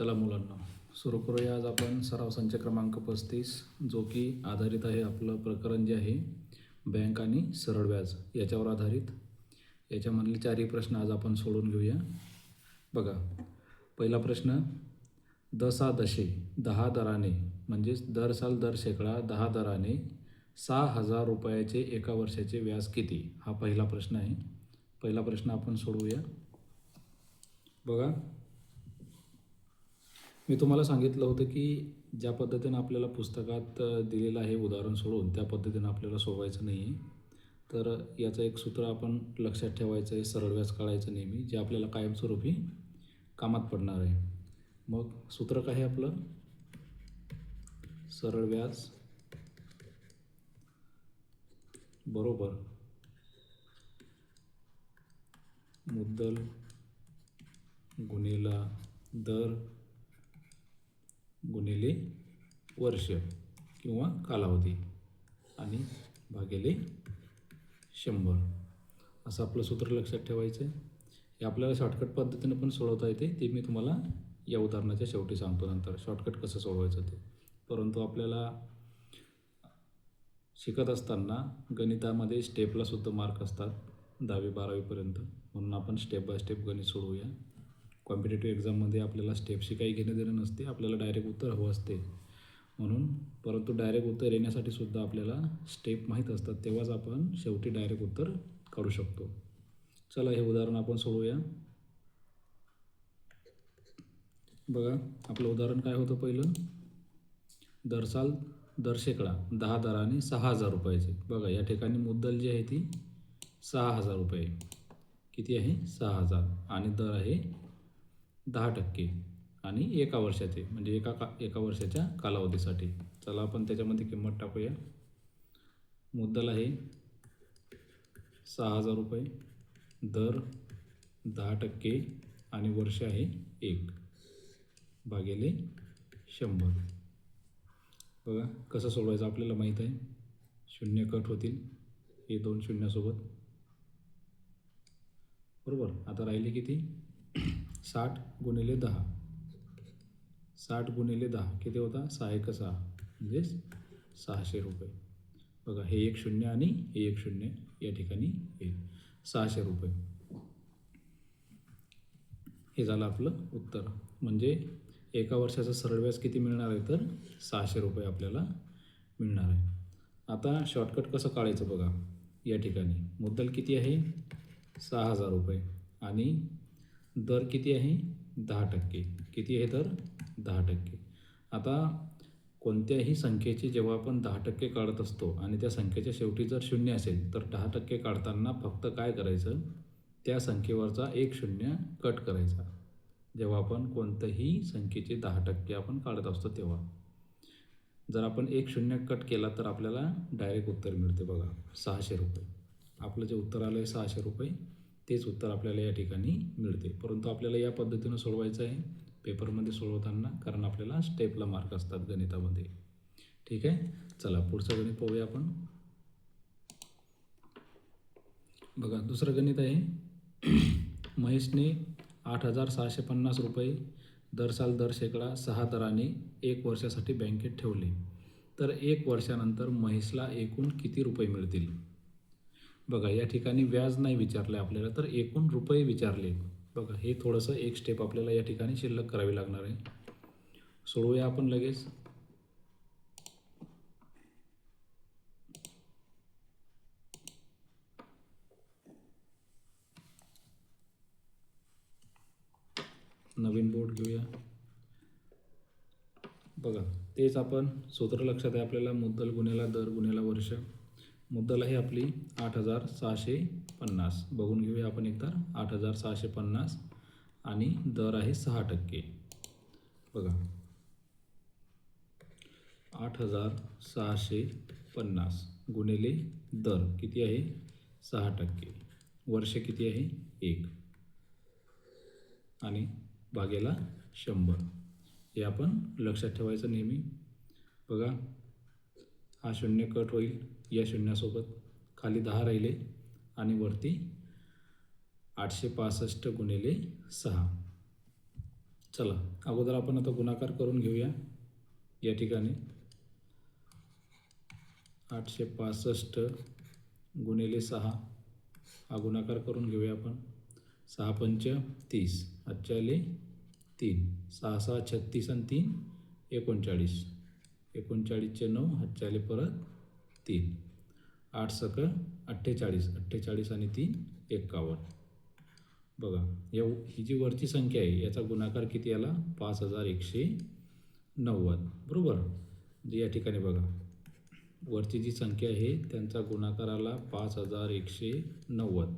चला मुलांना सुरू करूया आज आपण सराव संच क्रमांक पस्तीस जो की आधारित आहे आपलं प्रकरण जे आहे बँक आणि सरळ व्याज याच्यावर आधारित. याच्यामधले चारही प्रश्न आज आपण सोडून घेऊया. बघा पहिला प्रश्न दसा दशे दहा दराने म्हणजेच दर साल दर शेकडा दहा दराने सहा हजार रुपयाचे एका वर्षाचे व्याज किती? हा पहिला प्रश्न आहे. पहिला प्रश्न आपण सोडवूया बघा मी तुम्हाला सांगितलं होतं की ज्या पद्धतीनं आपल्याला पुस्तकात दिलेलं आहे उदाहरण सोडून त्या पद्धतीनं आपल्याला सोडवायचं नाही. आहे तर याचं एक सूत्र आपण लक्षात ठेवायचं आहे सरळ व्याज काढायचं नेहमी जे आपल्याला कायमस्वरूपी कामात पडणार आहे. मग सूत्र काय आहे आपलं? सरळ व्याज बरोबर मुद्दल गुन्हेला दर गुणिले वर्ष किंवा कालावधी आणि भागिले शंभर. असं आपलं सूत्र लक्षात ठेवायचं आहे हे आपल्याला शॉर्टकट पद्धतीने पण सोडवता येते. ते मी तुम्हाला या उदाहरणाच्या शेवटी सांगतो नंतर. शॉर्टकट कसं सोडवायचं ते? परंतु आपल्याला शिकत असताना गणितामध्ये स्टेपलासुद्धा मार्क असतात. दहावी बारावीपर्यंत. म्हणून आपण स्टेप बाय स्टेप गणित सोडवूया. कॉम्पिटेटिव्ह एक्झाममध्ये आपल्याला स्टेपशी काही घेणं देणं नसते आपल्याला डायरेक्ट उत्तर हवं असते. म्हणून परंतु डायरेक्ट उत्तर येण्यासाठी सुद्धा आपल्याला स्टेप माहीत असतात तेव्हाच आपण शेवटी डायरेक्ट उत्तर काढू शकतो. चला हे उदाहरण आपण सोडवूया. बघा आपलं उदाहरण काय होतं पहिलं? दरसाल दर शेकडा दहा दराने सहा हजार रुपयाचे. बघा या ठिकाणी मुद्दल जी आहे ती सहा हजार रुपये. किती आहे? सहा हजार. आणि दर आहे दहा टक्के आणि एका वर्षाचे म्हणजे एका का एका वर्षाच्या कालावधीसाठी. चला आपण त्याच्यामध्ये किंमत टाकूया. मुद्दल आहे सहा हजार रुपये दर दहा टक्के आणि वर्ष आहे एक. भागेले शंभर. बघा कसं सोडवायचं आपल्याला माहीत आहे. शून्य कट होतील. हे दोन शून्यासोबत. बरोबर? आता राहिले किती? साठ गुणिले दहा. साठ गुणिले दहा किती होता? सहा एक सहा. म्हणजे सहाशे रुपये. बघा हे एक शून्य आणि हे एक शून्य या ठिकाणी येईल. सहाशे रुपये. हे झालं आपलं उत्तर. म्हणजे एका वर्षाचं सरळ व्याज किती मिळणार आहे? तर सहाशे रुपये आपल्याला मिळणार आहे. आता शॉर्टकट कसं काढायचं बघा? या ठिकाणी. मुद्दल किती आहे? सहा हजार रुपये. आणि दर किती आहे? दहा टक्के. किती आहे दर? दहा टक्के. आता कोणत्याही संख्येचे जेव्हा आपण दहा टक्के काढत असतो आणि त्या संख्येच्या शेवटी जर शून्य असेल तर दहा टक्के काढताना फक्त काय करायचं? त्या संख्येवरचा एक शून्य कट करायचा. जेव्हा आपण कोणत्याही संख्येचे दहा टक्के आपण काढत असतो तेव्हा. जर आपण एक शून्य कट केला तर आपल्याला डायरेक्ट उत्तर मिळते बघा. सहाशे रुपये. आपलं जे उत्तर आलं आहे सहाशे रुपये. तेच उत्तर आपल्याला या ठिकाणी मिळते. परंतु आपल्याला या पद्धतीनं सोडवायचं आहे पेपरमध्ये सोडवताना कारण आपल्याला स्टेपला मार्क असतात गणितामध्ये. ठीक आहे? चला पुढचं गणित पाहूया आपण. बघा दुसरं गणित आहे. महेशने आठ हजार सहाशे पन्नास रुपये दर साल दर शेकडा सहा दराने एक वर्षासाठी बँकेत ठेवले. तर एक वर्षानंतर महेशला एकूण किती रुपये मिळतील? बघा या ठिकाणी व्याज नाही विचारलं आपल्याला तर एकूण रुपये विचारले. बघा हे थोडंसं एक स्टेप आपल्याला या ठिकाणी शिल्लक करावी लागणार आहे. सोडवूया आपण लगेच. नवीन बोर्ड घेऊया. बघा तेच आपण सूत्र लक्षात आहे आपल्याला मुद्दल गुन्ह्याला दर गुन्ह्याला वर्ष. मुद्दल आहे आपली आठ हजार सहाशे पन्नास. बघून घेऊया आपण एकतर आठ हजार सहाशे पन्नास आणि दर आहे सहा टक्के. बघा. आठ हजार सहाशे पन्नास गुणिले दर किती आहे? सहा टक्के. वर्ष किती आहे? एक. आणि भागेला शंभर. हे आपण लक्षात ठेवायचं नेहमी. बघा. हा शून्य कट होईल या शून्यासोबत. खाली दहा राहिले आणि वरती आठशे पासष्ट गुणिले सहा. चला अगोदर आपण आता गुणाकार करून घेऊया या ठिकाणी. आठशे पासष्ट गुणिले सहा. हा गुणाकार करून घेऊया आपण. सहा पंच तीस आजच्याले तीन. सहा सहा छत्तीस आणि तीन एकोणचाळीस. एकोणचाळीसचे नऊ हातच्याले परत तीन. आठ सक अठ्ठेचाळीस अठ्ठेचाळीस आणि तीन एक्कावन्न बघा या ही जी वरची संख्या आहे याचा गुणाकार किती आला? पाच हजार एकशे नव्वद. बरोबर? म्हणजे या ठिकाणी बघा. वरची जी संख्या आहे त्यांचा गुणाकार आला पाच हजार एकशे नव्वद.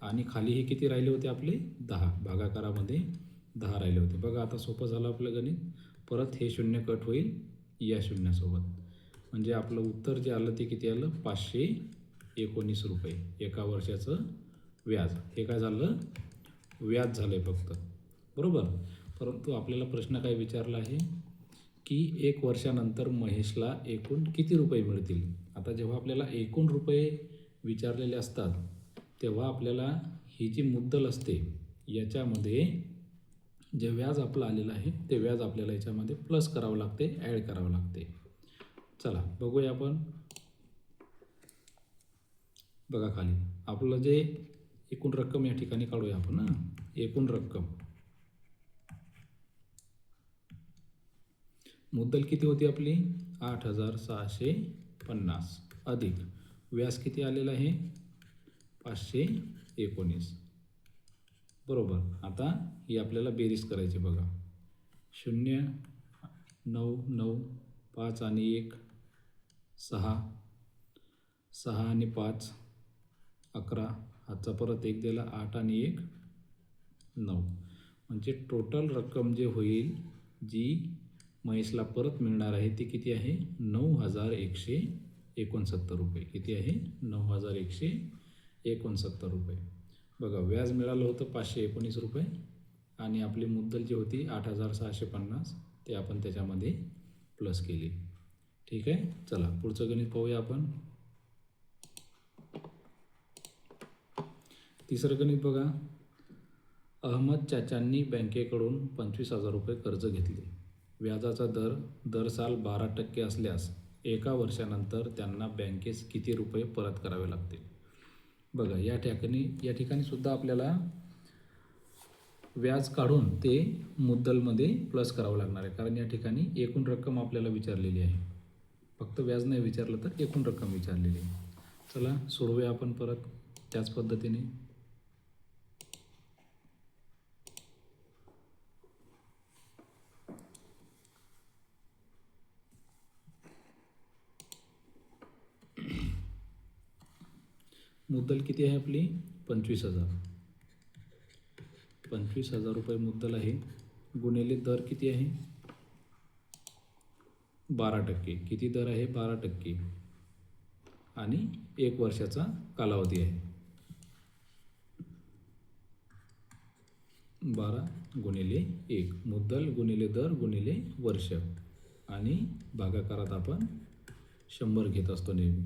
आणि खाली हे किती राहिले होते आपले? दहा. भागाकारामध्ये दहा राहिले होते. बघा आता सोपं झालं आपलं गणित. परत हे शून्य कट होईल. या शून्यासोबत. म्हणजे आपलं उत्तर जे आलं ते किती आलं? पाचशे एकोणीस रुपये. एका वर्षाचं व्याज. हे काय झालं? व्याज झालं आहे फक्त. बरोबर? परंतु आपल्याला प्रश्न काय विचारला आहे? की एक वर्षानंतर महेशला एकूण किती रुपये मिळतील? आता जेव्हा आपल्याला एकूण रुपये विचारलेले असतात तेव्हा आपल्याला ही जी मुद्दल असते याच्यामध्ये जे व्याज आपलं आलेलं आहे ते व्याज आपल्याला याच्यामध्ये प्लस करावं लागते ॲड करावं लागते. चला बघूया आपण. बघा खाली. आपलं जे एकूण रक्कम या ठिकाणी काढूया आपण ना एकूण रक्कम. मुद्दल किती होती आपली? आठ हजार सहाशे पन्नास. अधिक. व्याज किती आलेलं आहे? पाचशे एकोणीस. बरोबर. आता ही आपल्याला बेरीज करायची बघा. शून्य नऊ नऊ पाच आणि एक सहा. सहा आणि पाच अकरा. हातचा परत एक दिला आठ आणि एक नऊ. म्हणजे टोटल रक्कम जे होईल जी महेशला परत मिळणार आहे ती किती आहे? नऊ हजार एकशे एकोणसत्तर रुपये. किती आहे? नऊ हजार एकशे एकोणसत्तर रुपये. बघा व्याज मिळालं होतं पाचशे एकोणीस रुपये आणि आपली मुद्दल जी होती आठ हजार सहाशे पन्नास ते आपण त्याच्यामध्ये प्लस केली. ठीक आहे? चला पुढचं गणित पाहूया आपण. तिसरं गणित बघा. अहमद चाचांनी बँकेकडून पंचवीस हजार रुपये कर्ज घेतले. व्याजाचा दर दर साल बारा टक्के असल्यास एका वर्षानंतर त्यांना बँकेस किती रुपये परत करावे लागतील? बघा या ठिकाणी या ठिकाणी सुद्धा आपल्याला व्याज काढून ते मुद्दलमध्ये प्लस करावं लागणार आहे. कारण या ठिकाणी एकूण रक्कम आपल्याला विचारलेली आहे. फक्त व्याज नाही विचारलं तर एकूण रक्कम विचारलेली आहे. चला सोडवूया आपण परत त्याच पद्धतीने. मुद्दल किती आहे आपली? पंचवीस हजार. पंचवीस हजार रुपये मुद्दल आहे. गुणिले दर किती आहे? बारा टक्के. किती दर आहे? बारा टक्के. आणि एक वर्षाचा कालावधी आहे. बारा गुणिले एक. मुद्दल गुणिले दर गुणिले वर्ष. आणि भागाकारात आपण शंभर घेत असतो नेहमी.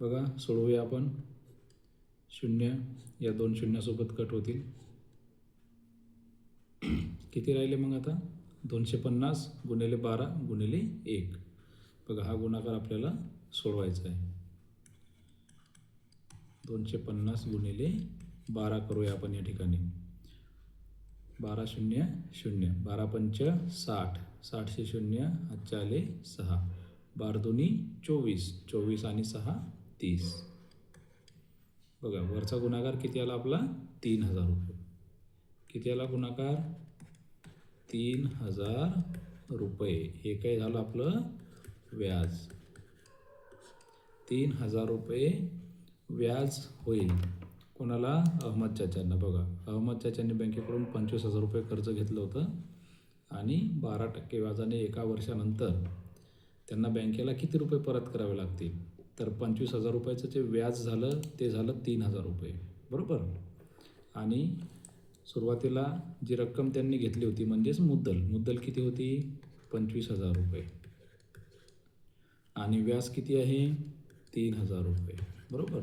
बघा सोडवूया आपण. शून्य या दोन शून्यासोबत कट होतील. किती राहिले मग आता? दोनशे पन्नास गुणिले बारा गुणिले एक. बघा हा गुणाकार आपल्याला सोडवायचा आहे. दोनशे पन्नास गुणिले बारा करूया आपण या ठिकाणी. बारा शून्य शून्य. बारा पंच साठ. साठशे शून्य हातच्या आले सहा. बार दोन्ही चोवीस. चोवीस आणि सहा तीस. बघा वरचा गुणाकार किती आला आपला? तीन हजार रुपये. किती आला गुणाकार? तीन हजार रुपये. हे काय झालं आपलं? व्याज. तीन हजार रुपये व्याज होईल. कोणाला? अहमद चाचांना. बघा अहमद चाचांनी बँकेकडून पंचवीस हजार रुपये कर्ज घेतलं होतं आणि बारा टक्के व्याजाने एका वर्षानंतर त्यांना बँकेला किती रुपये परत करावे लागतील? तर पंचवीस हजार रुपयाचं जे व्याज झालं ते झालं तीन हजार रुपये. बरोबर? आणि सुरुवातीला जी रक्कम त्यांनी घेतली होती म्हणजेच मुद्दल मुद्दल किती होती? पंचवीस हजार रुपये. आणि व्याज किती आहे? तीन हजार रुपये. बरोबर?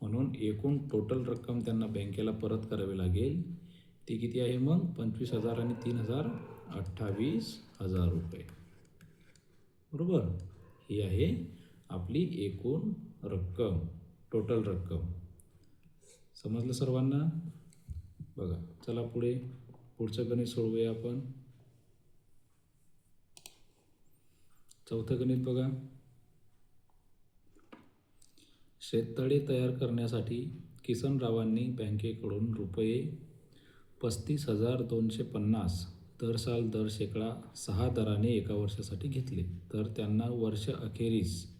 म्हणून एकूण टोटल रक्कम त्यांना बँकेला परत करावी लागेल. ती किती आहे मग? पंचवीस हजार आणि तीन हजार अठ्ठावीस हजार रुपये. बरोबर? ही आहे आपली एकूण रक्कम टोटल रक्कम. समजलं सर्वांना? बघा चला पुढे. पुढचं गणित सोडवूया आपण. चौथं गणित बघा. शेततळे तयार करण्यासाठी किसनरावांनी बँकेकडून रुपये पस्तीस हजार दोनशे पन्नास दर साल दर शेकडा सहा दराने एका वर्षासाठी घेतले. तर त्यांना वर्ष अखेरीस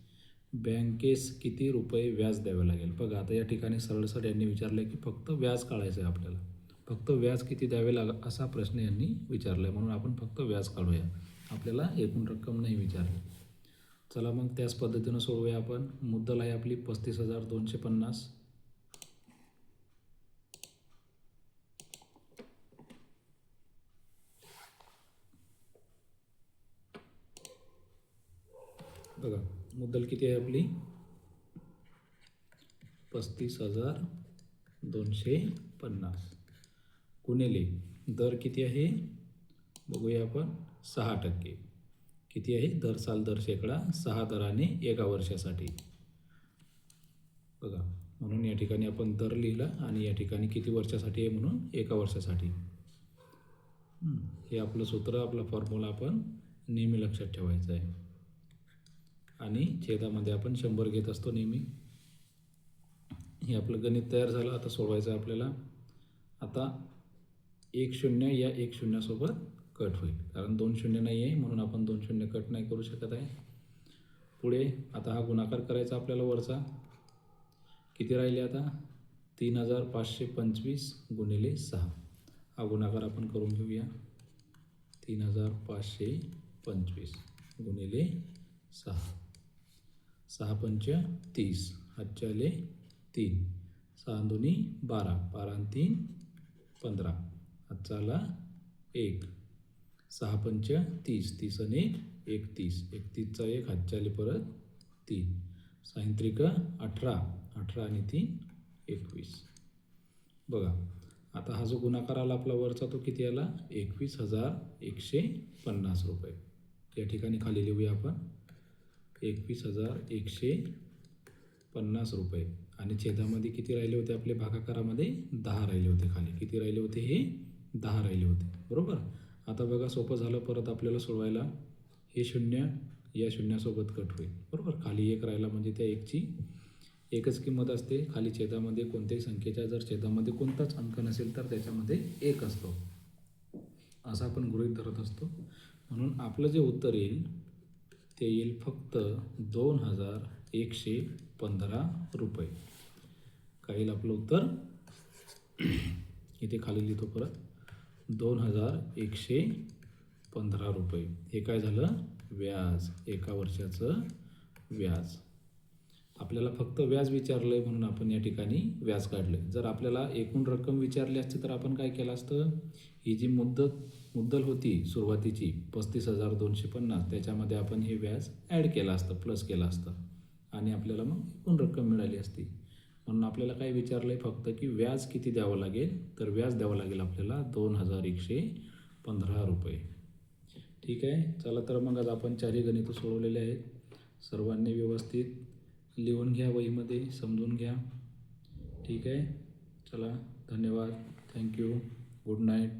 बँकेस किती रुपये व्याज द्यावे लागेल? बघा आता या ठिकाणी सरळसर यांनी विचारलं की फक्त व्याज काढायचं आहे आपल्याला. फक्त व्याज किती द्यावे लाग असा प्रश्न यांनी विचारला आहे म्हणून आपण फक्त व्याज काढूया. आपल्याला एकूण रक्कम नाही विचारली. चला मग त्याच पद्धतीनं सोडवूया आपण. मुद्दल आहे आपली पस्तीस हजार दोनशे पन्नास. बघा. मुद्दल किती आहे आपली? पस्तीस हजार दोनशे पन्नास. गुणिले दर किती आहे? बघूया आपण सहा टक्के. किती आहे? दर साल दर शेकडा सहा दराने एका वर्षासाठी. बघा म्हणून या ठिकाणी आपण दर लिहिला आणि या ठिकाणी किती वर्षासाठी आहे म्हणून? एका वर्षासाठी. हे आपलं सूत्र आपला फॉर्म्युला आपण नेहमी लक्षात ठेवायचं आहे. आणि छेदामध्ये आपण शंभर घेत असतो नेहमी. हे आपलं गणित तयार झालं आता सोडवायचं आहे आपल्याला. आता एक शून्य या एक शून्यासोबत कट होईल. कारण दोन शून्य नाही आहे म्हणून आपण दोन शून्य कट नाही करू शकत आहे. पुढे आता हा गुणाकार करायचा आपल्याला वरचा. किती राहिले आता? तीन हजार पाचशे पंचवीस गुणिले सहा. हा गुणाकार आपण करून घेऊया. तीन हजार पाचशे पंचवीस गुणिले सहा. सहा पंच तीस. हातचे तीन. सहा दोन्ही बारा. बारा आणि तीन पंधरा. हातचा एक. सहा पंच तीस. तीस आणि एक एकतीस. एकतीसचा एक हातच्या परत तीन. सायंत्रिक अठरा. अठरा आणि तीन एकवीस. बघा आता हा जो गुणाकार आला आपला वरचा तो किती आला? एकवीस हजार एकशे पन्नास रुपये. या ठिकाणी खाली लिहूया आपण. एकवीस हजार एकशे पन्नास रुपये. आणि छेदामध्ये किती राहिले होते आपले भागाकारामध्ये? दहा राहिले होते खाली. किती राहिले होते हे? दहा राहिले होते. बरोबर? आता बघा सोपं झालं परत आपल्याला सोडवायला. हे शून्य या शून्यासोबत कट होईल. बरोबर? खाली एक राहिला म्हणजे त्या एकची एकच किंमत असते. खाली छेदामध्ये कोणत्याही संख्येच्या जर छेदामध्ये कोणताच अंक नसेल तर त्याच्यामध्ये एक असतो. असं आपण गृहीत धरत असतो. म्हणून आपलं जे उत्तर येईल ते येईल फक्त दोन हजार एकशे पंधरा रुपये. काय येईल आपलं उत्तर? इथे खाली लिहितो परत. दोन हजार एकशे पंधरा रुपये. हे काय झालं? व्याज. एका वर्षाचं व्याज. आपल्याला फक्त व्याज विचारलं आहे म्हणून आपण या ठिकाणी व्याज काढलं जर आपल्याला एकूण रक्कम विचारली असती तर आपण काय केलं असतं? ही जी मुद्दत मुद्दल होती सुरुवातीची पस्तीस हजार दोनशे पन्नास. त्याच्यामध्ये आपण हे व्याज ॲड केलं असतं प्लस केलं असतं. आणि आपल्याला मग एकूण रक्कम मिळाली असती. म्हणून आपल्याला काय विचारलं आहे फक्त की व्याज किती द्यावं लागेल? तर व्याज द्यावं लागेल आपल्याला दोन हजार एकशे पंधरा रुपये. ठीक आहे? चला तर मग आज आपण चारही गणितं सोडवलेले आहेत. सर्वांनी व्यवस्थित लिहून घ्या वहीमध्ये समजून घ्या. ठीक आहे? चला धन्यवाद. Thank you good night